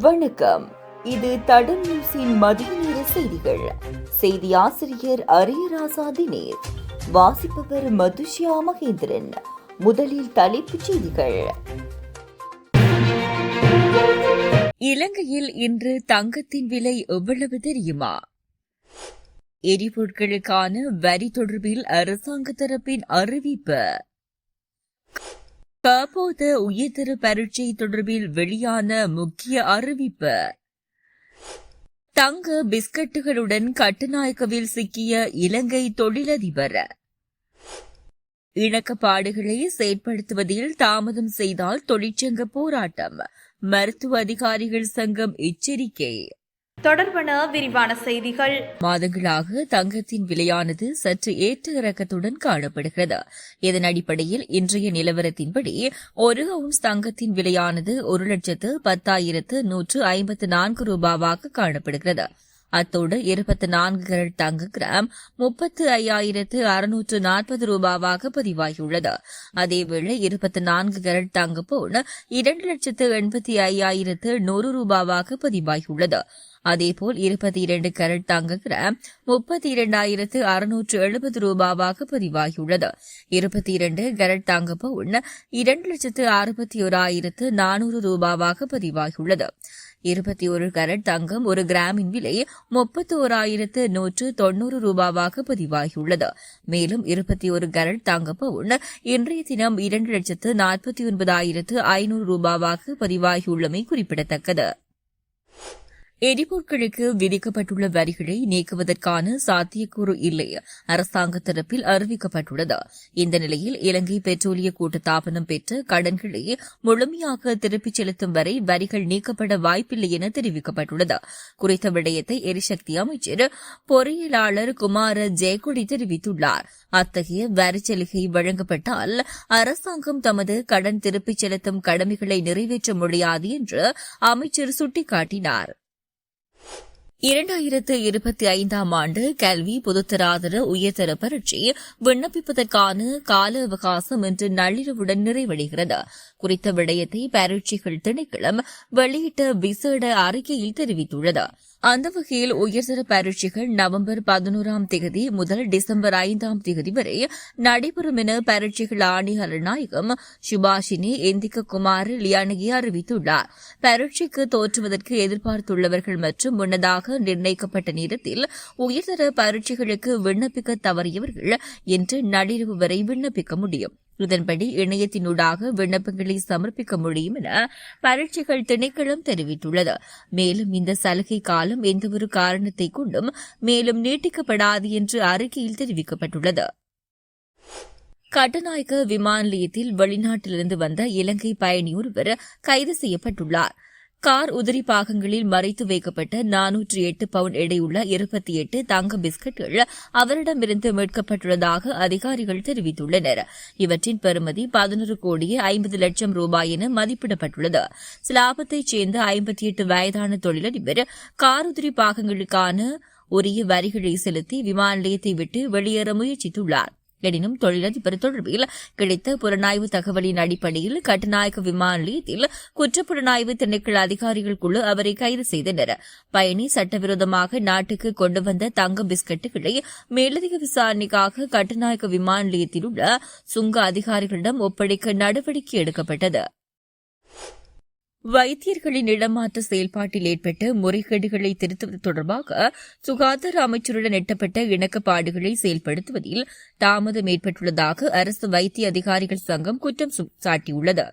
வணக்கம். இது தடம் நியூஸின் மதிய நேர செய்திகள். செய்தி ஆசிரியர் அரியராசா தினேர். வாசிப்பவர் மதுஷியா மகேந்திரன். முதலில் தலைப்புச் செய்திகள். இலங்கையில் இன்று தங்கத்தின் விலை எவ்வளவு தெரியுமா? எரிபொருட்களுக்கான வரி தொடர்பில் அரசாங்க தரப்பின் அறிவிப்பு. தற்போது உயர்தர பரீட்சை தொடர்பில் வெளியான முக்கிய அறிவிப்பு. தங்க பிஸ்கட்டுகளுடன் கட்டுநாயக்கவில் சிக்கிய இலங்கை தொழிலதிபர். இணக்கப்பாடுகளை செயற்படுத்துவதில் தாமதம் செய்தால் தொழிற்சங்க போராட்டம். மருத்துவ அதிகாரிகள் சங்கம் எச்சரிக்கை. தொடர்பான விரிவான செய்திகள். மாதங்களாக தங்கத்தின் விலையானது சற்று ஏற்ற இறக்கத்துடன் காணப்படுகிறது. இதன் அடிப்படையில் இன்றைய நிலவரத்தின்படி ஒரு அவுன்ஸ் தங்கத்தின் விலையானது ஒரு லட்சத்து பத்தாயிரத்து நூற்று ஐம்பத்து நான்கு ரூபாவாக காணப்படுகிறது. அத்தோடு இருபத்தி நான்கு கரட் தங்க கிராம் முப்பத்து ஐயாயிரத்து அறுநூற்று நாற்பது ரூபாவாக பதிவாகியுள்ளது. அதேவேளை இருபத்தி நான்கு கரட் தங்க பவுன் இரண்டு லட்சத்து எண்பத்தி ஐயாயிரத்து நூறு ரூபாவாக பதிவாகியுள்ளது. அதேபோல் இருபத்தி இரண்டு கரட் தங்க கிராம் முப்பத்தி இரண்டாயிரத்து அறுநூற்று எழுபது ரூபாவாக பதிவாகியுள்ளது. இருபத்தி இரண்டு கரட் தங்க பவுன் இரண்டு லட்சத்து அறுபத்தி ஓராயிரத்து நானூறு ரூபாவாக பதிவாகியுள்ளது. இருபத்தி ஒரு கரட் தங்கம் ஒரு கிராமின் விலை முப்பத்தி ஓராயிரத்து நூற்று தொன்னூறு ரூபாவாக பதிவாகியுள்ளது. மேலும் இருபத்தி ஒரு கரட் தங்க பவுன் இன்றைய தினம் இரண்டு லட்சத்து நாற்பத்தி ஒன்பதாயிரத்து ஐநூறு ரூபாவாக பதிவாகியுள்ளமை குறிப்பிடத்தக்கது. எரிபொருட்களுக்கு விதிக்கப்பட்டுள்ள வரிகளை நீக்குவதற்கான சாத்தியக்கூறு இல்லை. அரசாங்க தரப்பில் அறிவிக்கப்பட்டுள்ளது. இந்த நிலையில் இலங்கை பெட்ரோலிய கூட்டுத்தாபனம் பெற்ற கடன்களை முழுமையாக திருப்பிச் செலுத்தும் வரை வரிகள் நீக்கப்பட வாய்ப்பில்லை என தெரிவிக்கப்பட்டுள்ளது. குறித்த விடயத்தை எரிசக்தி அமைச்சர் பொறியியலாளர் குமார ஜெயக்குடி தெரிவித்துள்ளார். அத்தகைய வரி சலுகை வழங்கப்பட்டால் அரசாங்கம் தமது கடன் திருப்பிச் செலுத்தும் கடமைகளை நிறைவேற்ற முடியாது என்று அமைச்சர் சுட்டிக்காட்டினார். இரண்டாயிரத்து இருபத்தி ஐந்தாம் ஆண்டு கல்வி பொதுத்தராதர உயர்தர பரீட்சை விண்ணப்பிப்பதற்கான கால அவகாசம் இன்று நள்ளிரவுடன் நிறைவடைகிறது. குறித்த விடயத்தை பரீட்சைகள் திணைக்களம் வெளியிட்ட விசேட அறிக்கையில் தெரிவித்துள்ளது. அந்த வகையில் உயர்தர பரீட்சைகள் நவம்பர் பதினோராம் தேதி முதல் டிசம்பர் ஐந்தாம் தேதி வரை நடைபெறும் என பரீட்சைகள் ஆணையாளர் நாயகம் சுபாஷினி இந்திக குமார் லியானகி அறிவித்துள்ளார். பரீட்சைக்கு தோற்றுவதற்கு எதிர்பார்த்துள்ளவர்கள் மற்றும் முன்னதாக நிர்ணயிக்கப்பட்ட நேரத்தில் உயர்தர பரீட்சைகளுக்கு விண்ணப்பிக்க தவறியவர்கள் இன்று நள்ளிரவு வரை விண்ணப்பிக்க முடியும். இதன்படி இணையத்தினூடாக விண்ணப்பங்களை சமர்ப்பிக்க முடியும் என பரீட்சைகள் திணைக்களம் தெரிவித்துள்ளது. மேலும் இந்த சலுகை காலம் எந்தவொரு காரணத்தை கொண்டும் மேலும் நீட்டிக்கப்படாது என்று அறிக்கையில் தெரிவிக்கப்பட்டுள்ளது. கட்டநாயக்க விமான நிலையத்தில் வெளிநாட்டிலிருந்து வந்த இலங்கை பயணி ஒருவர் கைது செய்யப்பட்டுள்ளார். கார் உதிரி பாகங்களில் மறைத்து வைக்கப்பட்ட நானூற்றி எட்டு பவுண்ட் எடையுள்ள இருபத்தி எட்டு தங்க பிஸ்கட்கள் அவரிடமிருந்து மீட்கப்பட்டுள்ளதாக அதிகாரிகள் தெரிவித்துள்ளனர். இவற்றின் பெறுமதி பதினொரு கோடியே ஐம்பது லட்சம் ரூபாய் என மதிப்பிடப்பட்டுள்ளது. சிலாபத்தைச் சேர்ந்த ஐம்பத்தி எட்டு வயதான தொழிலதிபர் கார் உதிரி பாகங்களுக்கான உரிய வரிகளை செலுத்தி விமான நிலையத்தை விட்டு வெளியேற முயற்சித்துள்ளார். எனினும் தொழிலதிபர் தொடர்பில் கிடைத்த புலனாய்வு தகவலின் அடிப்படையில் கட்டுநாயக்க விமான நிலையத்தில் குற்றப்புலனாய்வு திணைக்கள அதிகாரிகள் குழு அவரை கைது செய்தனர். பயணி சட்டவிரோதமாக நாட்டுக்கு கொண்டு வந்த தங்க பிஸ்கட்டுகளை மேலதிக விசாரணைக்காக கட்டுநாயக்க விமான நிலையத்தில் உள்ள சுங்க அதிகாரிகளிடம் ஒப்படைக்க நடவடிக்கை எடுக்கப்பட்டது. வைத்தியர்களின் இடமாற்ற செயல்பாட்டில் ஏற்பட்ட முறைகேடுகளை திருத்துவது தொடர்பாக சுகாதார அமைச்சருடன் எட்டப்பட்ட இணக்கப்பாடுகளை செயல்படுத்துவதில் தாமதம் ஏற்பட்டுள்ளதாக அரசு வைத்திய அதிகாரிகள் சங்கம் குற்றம் சாட்டியுள்ளது.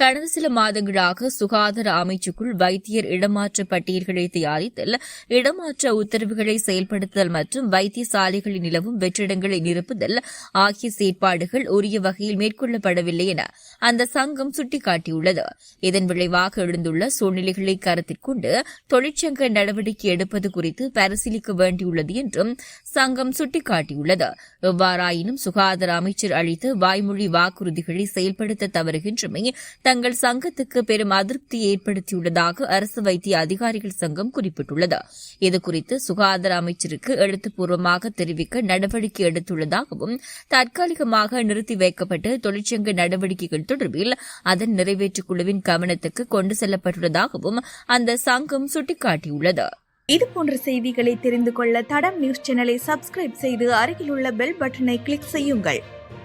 கடந்த சில மாதங்களாக சுகாதார அமைச்சுக்குள் வைத்தியர் இடமாற்ற பட்டியல்களை தயாரித்தல் இடமாற்ற உத்தரவுகளை செயல்படுத்தல் மற்றும் வைத்தியசாலைகளில் நிலவும் வெற்றிடங்களை நிரப்புதல் ஆகிய செயற்பாடுகள் உரிய வகையில் மேற்கொள்ளப்படவில்லை என அந்த சங்கம் சுட்டிக்காட்டியுள்ளது. இதன் விளைவாக எழுந்துள்ள சூழ்நிலைகளை கருத்தில் கொண்டு தொழிற்சங்க நடவடிக்கை எடுப்பது குறித்து பரிசீலிக்க வேண்டியுள்ளது என்றும் சங்கம் சுட்டிக்காட்டியுள்ளது. எவ்வாறாயினும் சுகாதார அமைச்சர் அளித்த வாய்மொழி வாக்குறுதிகளை செயல்படுத்த தவறுகின்றமை தங்கள் சங்கத்துக்கு பெரும் அதிருப்தி ஏற்படுத்தியுள்ளதாக அரசு வைத்திய அதிகாரிகள் சங்கம் குறிப்பிட்டுள்ளது. இதுகுறித்து சுகாதார அமைச்சருக்கு எழுத்துப்பூர்வமாக தெரிவிக்க நடவடிக்கை எடுத்துள்ளதாகவும் தற்காலிகமாக நிறுத்தி வைக்கப்பட்டு தொழிற்சங்க நடவடிக்கைகள் தொடர்பில் அதன் நிறைவேற்றுக் குழுவின் கவனத்துக்கு கொண்டு செல்லப்பட்டுள்ளதாகவும் அந்த சங்கம் சுட்டிக்காட்டியுள்ளது. இது போன்ற செய்திகளை தெரிந்து கொள்ள தடம் நியூஸ் சேனலை சப்ஸ்கிரைப் செய்து அருகிலுள்ள பெல் பட்டனை கிளிக் செய்யுங்கள்.